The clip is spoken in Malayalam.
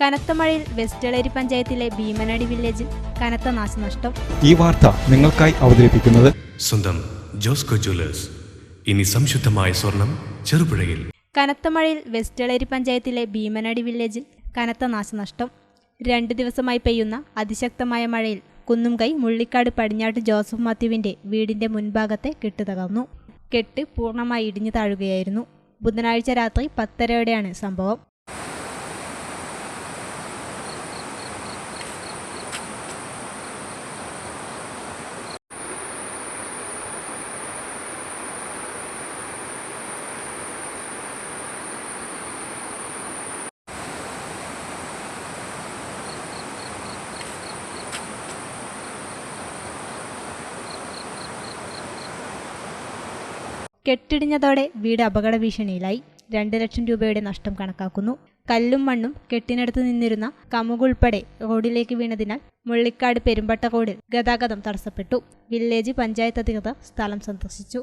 കനത്ത മഴയിൽ വെസ്റ്റളേരി പഞ്ചായത്തിലെ ഭീമനടി വില്ലേജിൽ കനത്ത നാശനഷ്ടം. ഈ വാർത്ത നിങ്ങൾക്കായി അവതരിപ്പിക്കുന്നത് സ്വന്തം ജോസ്കോ ജ്വല്ലേഴ്സ്. ഇനി സംശുദ്ധമായ സ്വർണം ചെറുപുഴയിൽ. കനത്ത മഴയിൽ വെസ്റ്റളേരി പഞ്ചായത്തിലെ ഭീമനടി വില്ലേജിൽ കനത്ത നാശനഷ്ടം. രണ്ട് ദിവസമായി പെയ്യുന്ന അതിശക്തമായ മഴയിൽ കുന്നുംകൈ മുള്ളിക്കാട് പടിഞ്ഞാട്ട് ജോസഫ് മാത്യുവിന്റെ വീടിന്റെ മുൻഭാഗത്തെ കെട്ട് തകർന്നു. കെട്ട് പൂർണമായി ഇടിഞ്ഞു താഴുകയായിരുന്നു. ബുധനാഴ്ച രാത്രി പത്തരയോടെയാണ് സംഭവം. കെട്ടിടിഞ്ഞതോടെ വീട് അപകട ഭീഷണിയിലായി. രണ്ട് ലക്ഷം രൂപയുടെ നഷ്ടം കണക്കാക്കുന്നു. കല്ലും മണ്ണും കെട്ടിനടുത്ത് നിന്നിരുന്ന കമുകുൾപ്പെടെ റോഡിലേക്ക് വീണതിനാൽ മുള്ളിക്കാട് പെരുമ്പട്ട റോഡിൽ ഗതാഗതം തടസ്സപ്പെട്ടു. വില്ലേജ് പഞ്ചായത്ത് അധികൃതർ സ്ഥലം സന്ദർശിച്ചു.